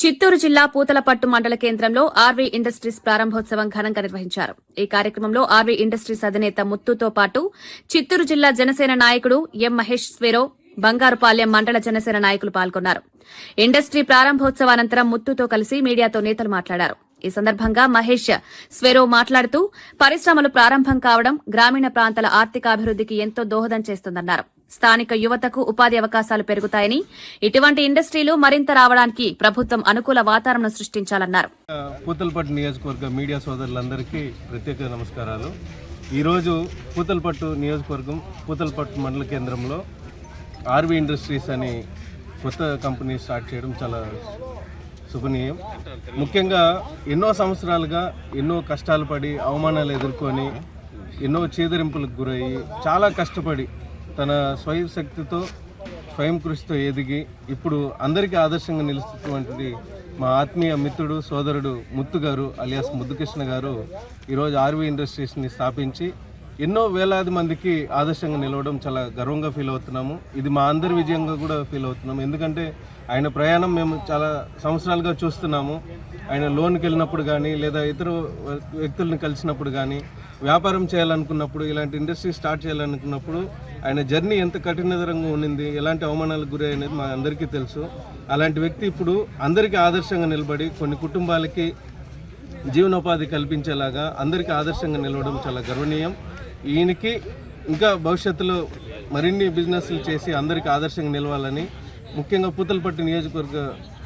చిత్తూరు జిల్లా పూతలపట్టు మండల కేంద్రంలో ఆర్వీ ఇండస్ట్రీస్ ప్రారంభోత్సవం ఘనంగా నిర్వహించారు. ఈ కార్యక్రమంలో ఆర్వీ ఇండస్ట్రీస్ అధినేత ముత్తుతో పాటు చిత్తూరు జిల్లా జనసేన నాయకుడు ఎం మహేష్ స్వెరో బంగారుపాలెం మండల జనసేన నాయకులు పాల్గొన్నారు. ఇండస్ట్రీ ప్రారంభోత్సవానంతరం ముత్తుతో కలిసి మీడియాతో నేతలు మాట్లాడారు. ఈ సందర్భంగా మహేష్ స్వెరో మాట్లాడుతూ పరిశ్రమలు ప్రారంభం కావడం గ్రామీణ ప్రాంతాల ఆర్థికాభివృద్దికి ఎంతో దోహదం చేస్తుందన్నారు. స్థానిక యువతకు ఉపాధి అవకాశాలు పెరుగుతాయని ఇటువంటి ఇండస్ట్రీలు మరింత రావడానికి ప్రభుత్వం అనుకూల వాతావరణం సృష్టించాలన్నారు. పూతలపట్టు నియోజకవర్గ మీడియా సోదరులందరికీ ప్రత్యేక నమస్కారాలు. ఈరోజు పూతలపట్టు నియోజకవర్గం పూతలపట్టు మండల కేంద్రంలో ఆర్వీ ఇండస్ట్రీస్ అని కొత్త కంపెనీ స్టార్ట్ చేయడం చాలా శుభనీయం. ముఖ్యంగా ఎన్నో సంవత్సరాలుగా ఎన్నో కష్టాలు పడి అవమానాలు ఎదుర్కొని ఎన్నో చేదరింపులకు గురయ్యి చాలా కష్టపడి తన స్వయం శక్తితో స్వయం కృషితో ఎదిగి ఇప్పుడు అందరికీ ఆదర్శంగా నిలుస్తున్నటువంటి మా ఆత్మీయ మిత్రుడు సోదరుడు ముత్తు గారు అలియాస్ ముద్దుకృష్ణ గారు ఈరోజు ఆర్వీ ఇండస్ట్రీస్ని స్థాపించి ఎన్నో వేలాది మందికి ఆదర్శంగా నిలవడం చాలా గర్వంగా ఫీల్ అవుతున్నాము. ఇది మా అందరి విజయంగా కూడా ఫీల్ అవుతున్నాము. ఎందుకంటే ఆయన ప్రయాణం మేము చాలా సంవత్సరాలుగా చూస్తున్నాము. ఆయన లోన్కి వెళ్ళినప్పుడు కానీ లేదా ఇతర వ్యక్తులను కలిసినప్పుడు కానీ వ్యాపారం చేయాలనుకున్నప్పుడు ఇలాంటి ఇండస్ట్రీ స్టార్ట్ చేయాలనుకున్నప్పుడు ఆయన జర్నీ ఎంత కఠినతరంగా ఉండింది ఎలాంటి అవమానాలకు గురి అనేది మా అందరికీ తెలుసు. అలాంటి వ్యక్తి ఇప్పుడు అందరికీ ఆదర్శంగా నిలబడి కొన్ని కుటుంబాలకి జీవనోపాధి కల్పించేలాగా అందరికీ ఆదర్శంగా నిలవడం చాలా గర్వనీయం. ఈయనకి ఇంకా భవిష్యత్తులో మరిన్ని బిజినెస్లు చేసి అందరికీ ఆదర్శంగా నిలవాలని ముఖ్యంగా పూతలపట్టు నియోజకవర్గ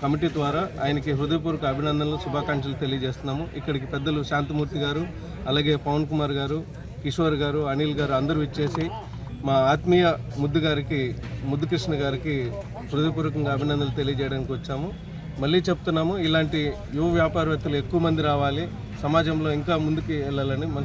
కమిటీ ద్వారా ఆయనకి హృదయపూర్వక అభినందనలు శుభాకాంక్షలు తెలియజేస్తున్నాము. ఇక్కడికి పెద్దలు శాంతమూర్తి గారు అలాగే పవన్ కుమార్ గారు కిషోర్ గారు అనిల్ గారు అందరూ ఇచ్చేసి మా ఆత్మీయ ముద్దు గారికి ముద్దుకృష్ణ గారికి హృదయపూర్వకంగా అభినందనలు తెలియజేయడానికి వచ్చాము. మళ్ళీ చెప్తున్నాము ఇలాంటి యువ వ్యాపారవేత్తలు ఎక్కువ మంది రావాలి సమాజంలో ఇంకా ముందుకు వెళ్ళాలని